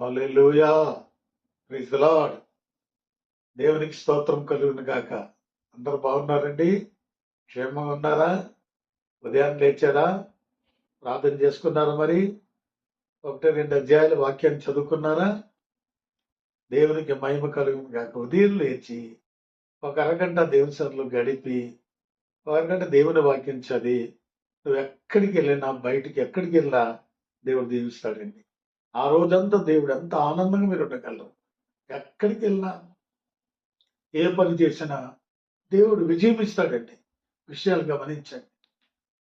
హల్లెలూయా. Praise lord దేవునికి స్తోత్రం కలుగును గాక. అందరు బాగున్నారండి? క్షేమంగా ఉన్నారా? ఉదయాన్నే లేచారా? ప్రార్థన చేసుకున్నారా మరి? ఒకటి రెండు అధ్యాయుల వాక్యాన్ని చదువుకున్నారా? దేవునికి మహిమ కలుగును గాక. ఉదయం లేచి ఒక అరగంట దేవుని సన్నిధిలో గడిపి ఒక అరగంట దేవుని వాక్యం చదివి నువ్వు ఎక్కడికి వెళ్ళినా బయటికి ఎక్కడికి వెళ్ళినా దేవుడు దీవిస్తాడండి. ఆ రోజంతా దేవుడు ఎంత ఆనందంగా మీరు ఉండగలరు? ఎక్కడికి వెళ్ళినా ఏ పని చేసినా దేవుడు విజయం ఇస్తాడండి. విషయాలు గమనించండి.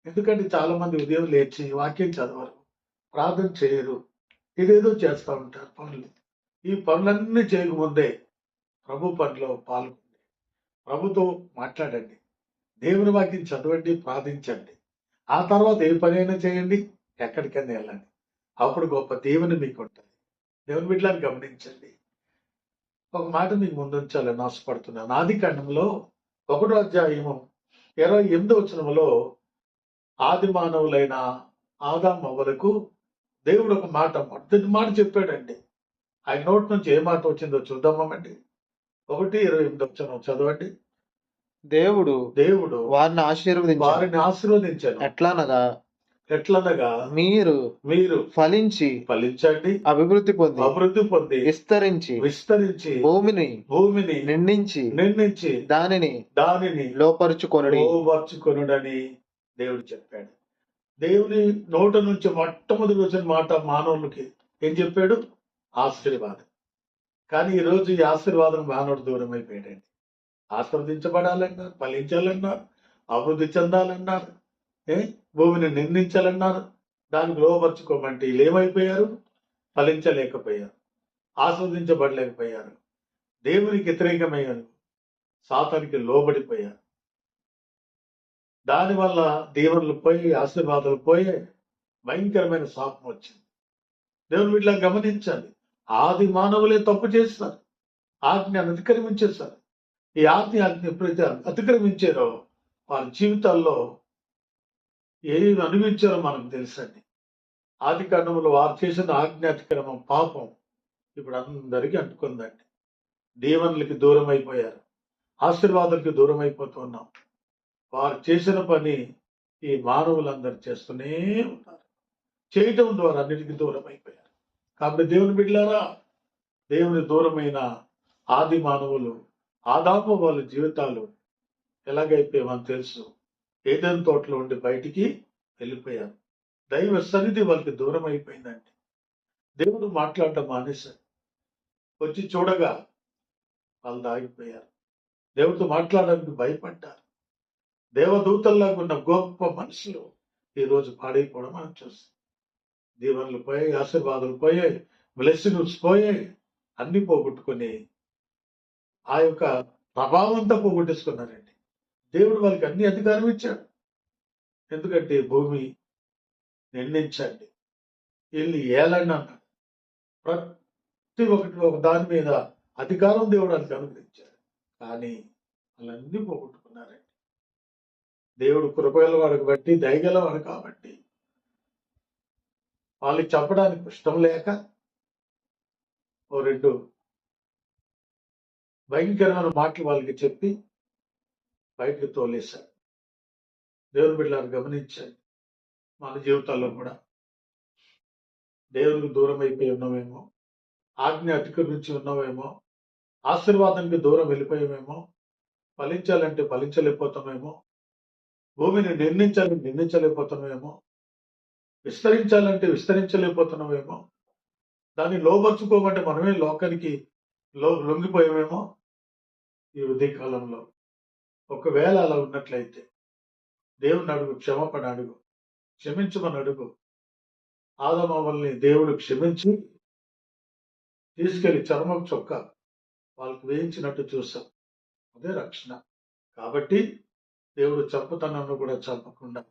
ఎందుకంటే చాలా మంది ఉదయం లేచి వాక్యం చదవరు ప్రార్థన చేయరు ఇదేదో చేస్తూ ఉంటారు పనులు. ఈ పనులన్నీ చేయకముందే ప్రభు పనిలో పాల్గొండి ప్రభుతో మాట్లాడండి. దేవుని వాక్యం చదవండి ప్రార్థించండి. ఆ తర్వాత ఏ పనైనా చేయండి ఎక్కడికైనా వెళ్ళండి. అప్పుడు గొప్ప దేవుని మీకు ఉంటుంది దేవుని బిడ్డలను గమనించండి. ఒక మాట మీకు ముందుంచాలని ఆశపడుతున్నాను. ఆది కాండంలో ఒకటో అధ్యాయము ఇరవై ఎనిమిదో వచనంలో ఆది మానవులైన ఆదాం అవ్వలకు దేవుడు ఒక మాట మొదటి మాట చెప్పాడండి. ఆయన నోటి నుంచి ఏ మాట వచ్చిందో చూద్దామండి ఒకటి ఇరవై ఎనిమిది వచనం చదవండి. దేవుడు దేవుడు వారిని ఆశీర్వదించారు వారిని ఆశీర్వదించాను ఎట్లనగా ఎట్లనగా మీరు మీరు ఫలించి ఫలించండి అభివృద్ధి పొంది అభివృద్ధి పొంది విస్తరించి విస్తరించి భూమిని భూమిని నిండించి నిర్మించి దానిని దానిని లోపరుచుకొనుడి. లోబర్చుకొనుడని దేవుడు చెప్పాడు. దేవుని నోట నుంచి మొట్టమొదటి వచ్చిన మాట మానవులకి ఏం చెప్పాడు? ఆశీర్వాదం. కానీ ఈ రోజు ఈ ఆశీర్వాదం మానవుడు దూరం అయిపోయాడండి ఆశీర్వదించబడాలన్నారు ఫలించాలన్నారు అభివృద్ధి చెందాలన్నారు. ఏ? భూమిని నిందించాలన్నారు దానికి లోపరుచుకోమంటే వీళ్ళు ఏమైపోయారు? ఫలించలేకపోయారు. ఆస్వాదించబడలేకపోయారు. దేవునికి వ్యతిరేకమయ్యారు. సాతానికి లోబడిపోయారు. దానివల్ల దీవెనలు పోయి ఆశీర్వాదాలు పోయి భయంకరమైన శాపం వచ్చింది. దేవుని వీటిలా గమనించాలి. ఆది మానవులే తప్పు చేస్తారు ఆజ్ఞను అతిక్రమించేస్తారు ఈ ఆజ్ఞ ఆజ్ఞ ప్రతి అతిక్రమించారో వారి జీవితాల్లో ఏది అనుభవించారో మనకు తెలుసండి. ఆది కాండంలో వారు చేసిన ఆజ్ఞాతిక్రమం పాపం. ఇప్పుడు అందరికీ అంటుకుందండి. దీవెనలకి దూరం అయిపోయారు ఆశీర్వాదాలకి దూరం అయిపోతున్నాం వారు చేసిన పని ఈ మానవులందరూ చేస్తూనే ఉన్నారు. చేయటం ద్వారా అన్నిటికీ దూరం అయిపోయారు కాబట్టి దేవుని బిడ్డలారా దేవుని దూరమైన ఆది మానవులు ఆదాపు వాళ్ళ జీవితాలు ఎలాగైపోయామని తెలుసు. ఏదైనా తోటలో ఉండి బయటికి వెళ్ళిపోయారు దైవ సన్నిధి వాళ్ళకి దూరం అయిపోయిందండి. దేవుడు మాట్లాడటం మానేశారు. వచ్చి చూడగా వాళ్ళు దాగిపోయారు దేవుడితో మాట్లాడడానికి భయపడ్డారు. దేవదూతల్లాగా ఉన్న గొప్ప మనుషులు ఈరోజు పాడైపోవడం మనం చూస్తాం. దీవెనలు పోయాయి ఆశీర్వాదాలు పోయాయి బ్లెస్సింగ్స్ పోయాయి అన్ని పోగొట్టుకొని ఆ యొక్క ప్రభావం అంతా పోగొట్టేసుకున్నారండి. దేవుడు వాళ్ళకి అన్ని అధికారం ఇచ్చాడు. ఎందుకంటే భూమి నిర్ణయించండి. వెళ్ళి ఏలండి అన్నాడు. ప్రతి ఒక్కటి ఒక దాని మీద అధికారం దేవుడు వాళ్ళకి అనుగ్రహించాడు. కానీ వాళ్ళన్నీ పోగొట్టుకున్నారండి. దేవుడు కృపగలవాడు బట్టి దయగలవాడు కాబట్టి వాళ్ళకి చెప్పడానికి ఇష్టం లేక ఓ రెండు భయంకరమైన మాటలు వాళ్ళకి చెప్పి బయటకు తోలేశాడు దేవుని బిడ్డలను గమనించండి మన జీవితాల్లో కూడా. దేవునికి దూరం అయిపోయి ఉన్నామేమో. ఆజ్ఞ అతిక్రమించి ఉన్నామేమో. ఆశీర్వాదానికి దూరం వెళ్ళిపోయామేమో. ఫలించాలంటే ఫలించలేకపోతామేమో. భూమిని నిర్ణయించాలని నిర్ణయించలేకపోతున్నామేమో విస్తరించాలంటే విస్తరించలేకపోతున్నామేమో దాన్ని లోపరుచుకోమంటే మనమే లోకానికి లో లొంగిపోయామేమో ఈ ఉదయ కాలంలో ఒకవేళ అలా ఉన్నట్లయితే దేవుని అడుగు క్షమాపణ అడుగు క్షమించమని అడుగు. ఆదమావల్ని దేవుడు క్షమించి తీసుకెళ్ళి చర్మం చొక్క వాళ్ళకు వేయించినట్టు చూసాం అదే రక్షణ. కాబట్టి దేవుడు చంపుతనను కూడా చంపకుండా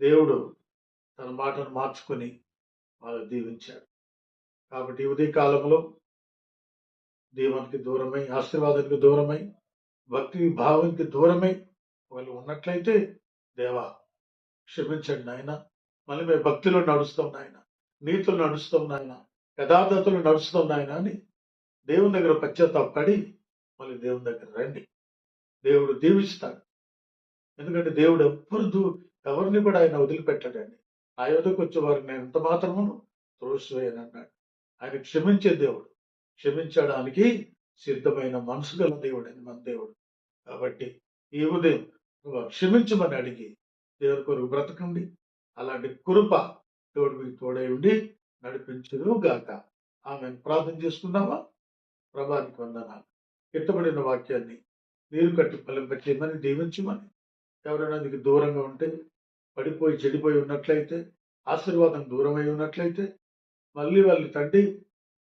దేవుడు తన మాటను మార్చుకొని వాళ్ళు దీవించాడు. కాబట్టి ఈ ఉదయ కాలంలో దీవానికి దూరమై ఆశీర్వాదానికి దూరమై భక్తి భావానికి దూరమై వాళ్ళు ఉన్నట్లయితే దేవా క్షమించండి నాయన. మళ్ళీ మేము భక్తిలో నడుస్తాం నాయన. నీతిలో నడుస్తాం నాయన. యథార్థతలు నాయన అని దేవుని దగ్గర పశ్చాత్తాపడి మళ్ళీ దేవుని దగ్గర రండి. దేవుడు దీవిస్తాడు. ఎందుకంటే దేవుడు ఎప్పుడు ఎవరిని కూడా ఆయన వదిలిపెట్టాడండి. ఆ యువతకు వచ్చే వారిని నేను ఎంత మాత్రమును త్రోసివేయనన్నాడు. ఆయన క్షమించే దేవుడు. క్షమించడానికి సిద్ధమైన మనసు గల దేవుడు అని మన దేవుడు. కాబట్టి ఈ ఉదయం నువ్వు క్షమించమని అడిగి దేవుడి కొరకు బ్రతకండి. అలాంటి కృప దేవుడు మీకు తోడై ఉండి నడిపించను గాక ఆమె ప్రార్థన చేసుకుందామా? ప్రభానికి వందనాలు. ఎత్తబడిన వాక్యాన్ని నీరు కట్టి ఫలింపచేయమని దీవించమని. ఎవరైనా నీకు దూరంగా ఉంటే పడిపోయి చెడిపోయి ఉన్నట్లయితే ఆశీర్వాదం దూరమై ఉన్నట్లయితే మళ్ళీ వాళ్ళ తండ్రి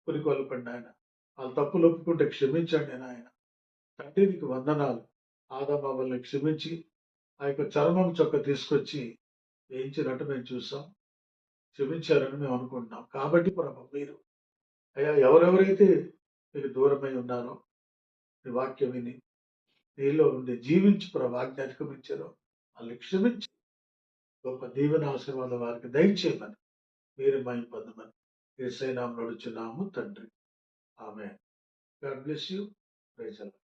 పురికొల్పండి ఆయన వాళ్ళు తప్పులు ఒప్పుకుంటే క్షమించండి నాయన. తండ్రి నీకు వందనాలు ఆదాబాబుల్ని క్షమించి ఆ యొక్క చర్మం చొక్క తీసుకొచ్చి వేయించినట్టు మేము చూసాం. క్షమించారని మేము అనుకుంటున్నాం. కాబట్టి ప్రభు మీరు అయ్యా ఎవరెవరైతే మీకు దూరమై ఉన్నారో మీ వాక్యం విని నీలో ఉండి జీవించి ప్రభు ఆజ్ఞ అధిగమించారో వాళ్ళు క్షమించి గొప్ప దీవెన ఆశీర్వాదం వారికి దయచేయమని మీరు మై పొందమని ఏసైనాం నడుచున్నాము తండ్రి. Amen. God bless you. Praise the Lord.